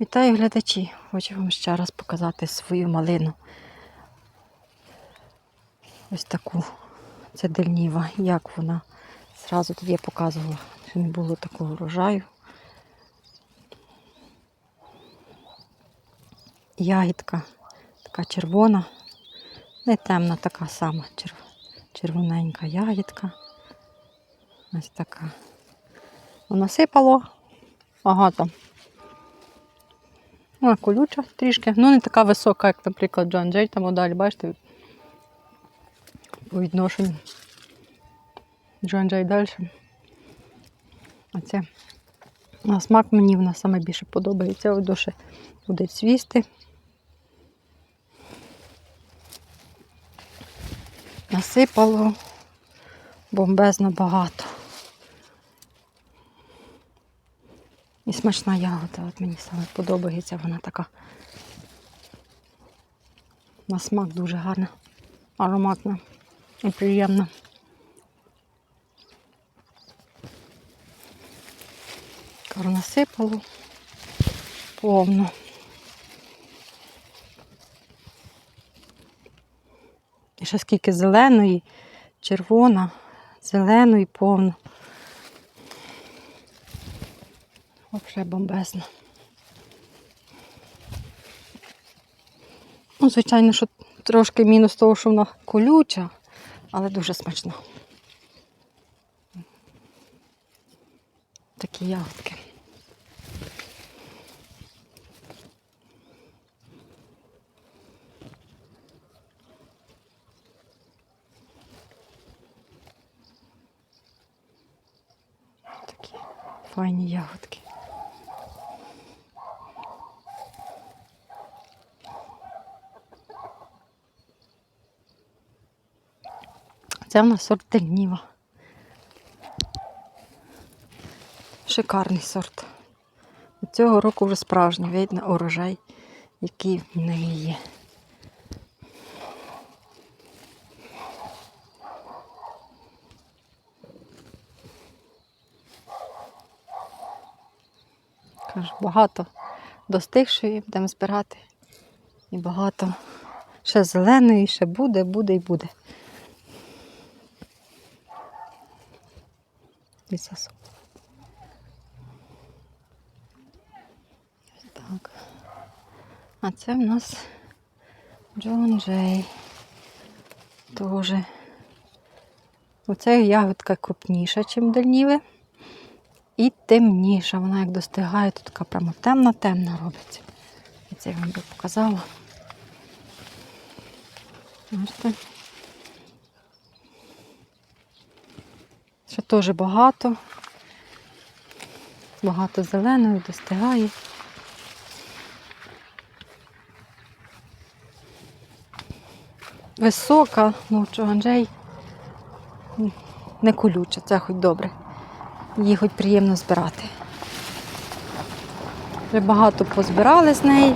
Вітаю глядачі! Хочу вам ще раз показати свою малину. Ось таку. Це дельніва. Як вона. Зразу тут я показувала, що не було такого врожаю. Ягідка така червона, не темна, така сама червоненька ягідка. Ось така. Насипало багато. Вона колюча трішки, ну не така висока, як, наприклад, Джон Джей, там далі, бачите, по відношенню. Джон Джей далі. А це на смак мені вона саме більше подобається. Ось дуже буде цвісти. Насипало бомбезно багато. І смачна ягода, от мені саме подобається, вона така. На смак дуже гарна, ароматна і приємна. Кару насипало повно. І ще скільки зеленої, червона, зеленої повно. Взагалі бомбезно. Ну, звичайно, що трошки мінус того, що вона колюча, але дуже смачно. Такі ягодки. Такі файні ягодки. Це в нас сорт Дельніва. Шикарний сорт. Цього року вже справжній видно урожай, який в неї є. Кажу, багато достигшої будемо збирати. І багато ще зеленої, ще буде, буде і буде. Ось Так. А це в нас Джон Джей. Тоже. Оця ягодка крупніша, ніж дальніве. І темніша. Вона як достигає, то така прямо темна-темна робиться. І це я вам би показала. Бачите? Ще теж багато. Багато зеленої достигає. Висока, ну що не колюча, це хоч добре. Її хоч приємно збирати. Вже багато позбирали з неї.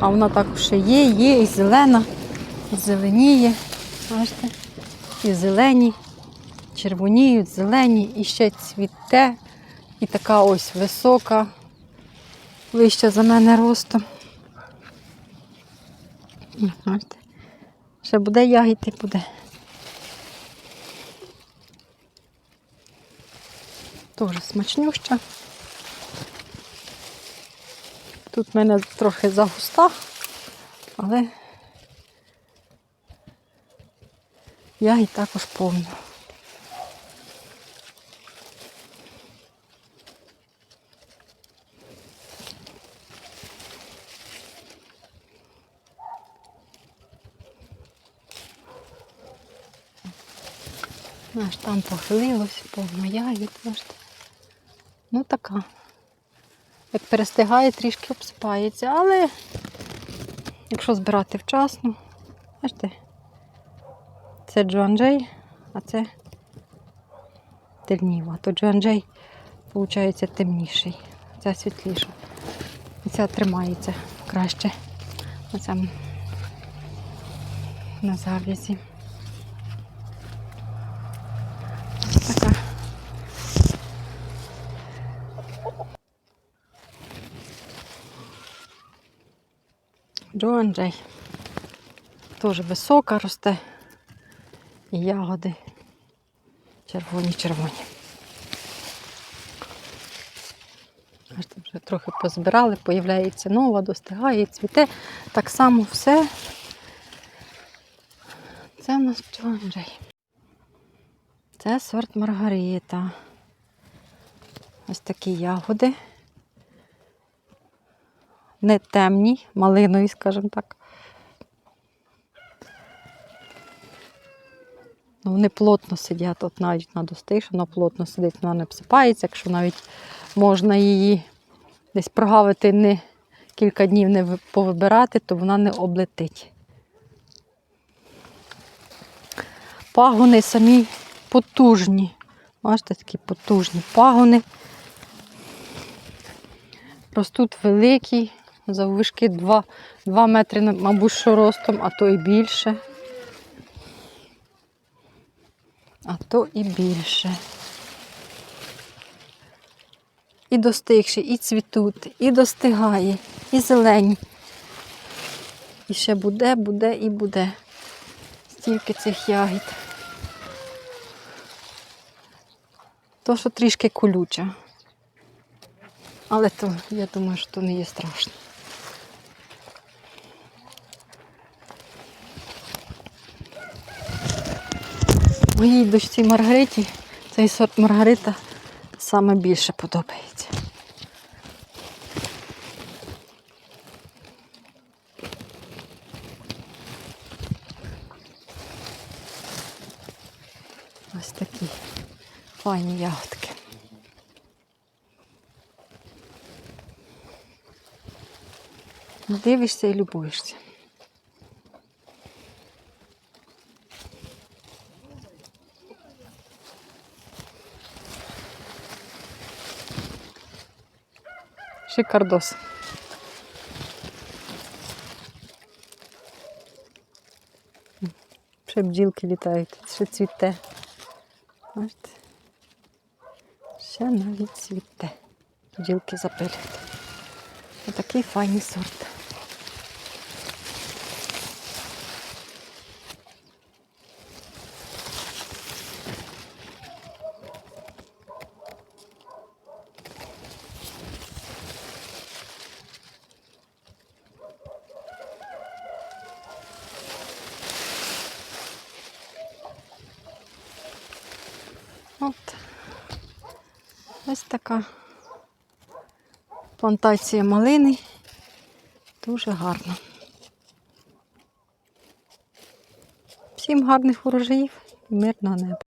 А вона також ще є, є і зелена, і зеленіє. Бачите? І зелені, червоніють, зелені, і ще цвіте. І така ось висока, вища за мене ростом. Ще буде ягідь буде. Дуже смачнюща. Тут в мене трохи загуста, але ягідь також повно. Аж там похилилось, повно ягід. Бачите. Ну така. Як перестигає, трішки обсипається, але якщо збирати вчасно, бачите, це Джоанджей, а це Тельніва. То Джоан Джей, виходить, темніший, ця світліша. І ця тримається краще цьому на зав'язі. Така. Джоан Джей. Теж висока росте. І ягоди червоні-червоні. Бачите, вже трохи позбирали, появляється нова, достигає, цвіте. Так само все. Це в нас Джоанджей. Це сорт Маргарита. Ось такі ягоди. Не темні, малинові, скажімо так. Ну, вони плотно сидять, от навіть на достиг, вона плотно сидить, вона не обсипається, якщо навіть можна її десь прогавити, не кілька днів не повибирати, то вона не облетить. Пагони самі потужні. Бачите, такі потужні пагони. Ростуть великі, заввишки 2, 2 метри, мабуть, що ростом, а то і більше. А то і більше. І достигші, і цвітуть, і достигає, і зелені. І ще буде, буде і буде. Стільки цих ягід. То, що трішки колюча. Але то, я думаю, що то не є страшно. Моїй дочці Маргариті цей сорт Маргарита саме більше подобається. Ось такі файні ягодки. Дивишся і любуєшся. Шикардос. Ще бджілки літають, ще цвіте. Бачите? Ще навіть цвіте. Бджілки запилюють. Отакий файний сорт. От. Ось така плантація малини. Дуже гарно. Всім гарних урожаїв і мирного неба.